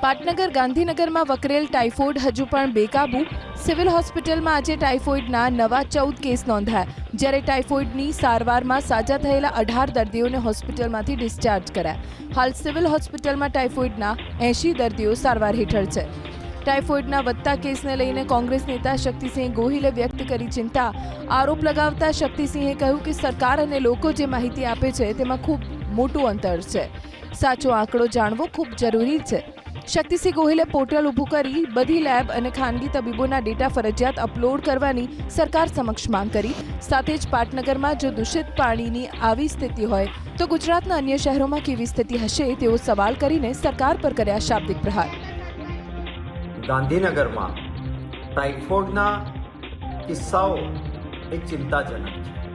પાટનગર ગાંધીનગરમાં વકરેલ ટાઇફોઇડ હજુ પણ બેકાબુ. સિવિલ હોસ્પિટલમાં આજે ટાઇફોઇડના નવા ચૌદ કેસ નોંધાયા, જ્યારે ટાઇફોઇડની સારવારમાં સાજા થયેલા અઢાર દર્દીઓને હોસ્પિટલમાંથી ડિસ્ચાર્જ કરાયા. હાલ સિવિલ હોસ્પિટલમાં ટાઇફોઇડના એંશી દર્દીઓ સારવાર હેઠળ છે. ટાઇફોઇડના વધતા કેસને લઈને કોંગ્રેસ નેતા શક્તિસિંહ ગોહિલે વ્યક્ત કરી ચિંતા. આરોપ લગાવતા શક્તિસિંહે કહ્યું કે સરકાર અને લોકો જે માહિતી આપે છે તેમાં ખૂબ મોટું અંતર છે. સાચો આંકડો જાણવો ખૂબ જરૂરી છે. શક્તિસિંહ ગોહિલે પોર્ટલ ઊભું કરી બધી લેબ અને ખાનગી તબીબોના ડેટા ફરજિયાત અપલોડ કરવાની સરકાર સમક્ષ માંગ કરી. સાથે જ પાટનગરમાં જો દૂષિત પાણીની આવી સ્થિતિ હોય, તો ગુજરાતના અન્ય શહેરોમાં કેવી સ્થિતિ હશે તેવો સવાલ કરીને સરકાર પર કર્યા શાબ્દિક પ્રહાર. ગાંધીનગરમાં ટાઇફોઇડના કિસ્સાઓ એ ચિંતાજનક છે.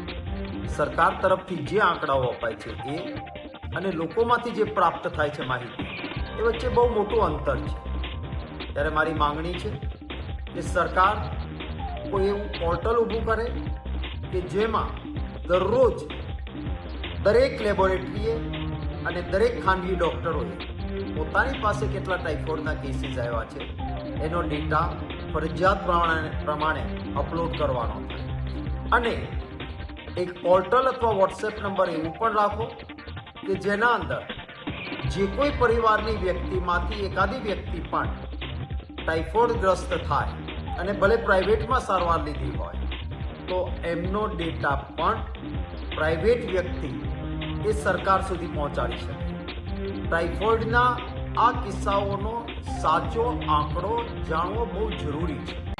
સરકાર તરફથી જે આંકડાઓ અપાય છે એ અને લોકોમાંથી જે પ્રાપ્ત થાય છે માહિતી, એ વચ્ચે બહુ મોટું અંતર છે. ત્યારે મારી માંગણી છે કે સરકાર કોઈ એવું પોર્ટલ ઊભું કરે કે જેમાં દરરોજ દરેક લેબોરેટરીએ અને દરેક ખાનગી ડૉક્ટરોએ પોતાની પાસે કેટલા ટાઇફોઇડના કેસીસ આવ્યા છે, એનો ડેટા ફરજિયાત પ્રમાણે પ્રમાણે અપલોડ કરવાનો અને એક પોર્ટલ અથવા વોટ્સએપ નંબર એવું પણ રાખો કે જેના અંદર જે કોઈ પરિવારની વ્યક્તિમાંથી એકાદી વ્યક્તિ પણ ટાઇફોઇડગ્રસ્ત થાય અને ભલે પ્રાઇવેટમાં સારવાર લીધી હોય, તો એમનો ડેટા પણ પ્રાઇવેટ વ્યક્તિ એ સરકાર સુધી પહોંચાડી શકે. ટાઇફોઇડના આ કિસ્સાઓનો સાચો આંકડો જાણવો બહુ જરૂરી છે.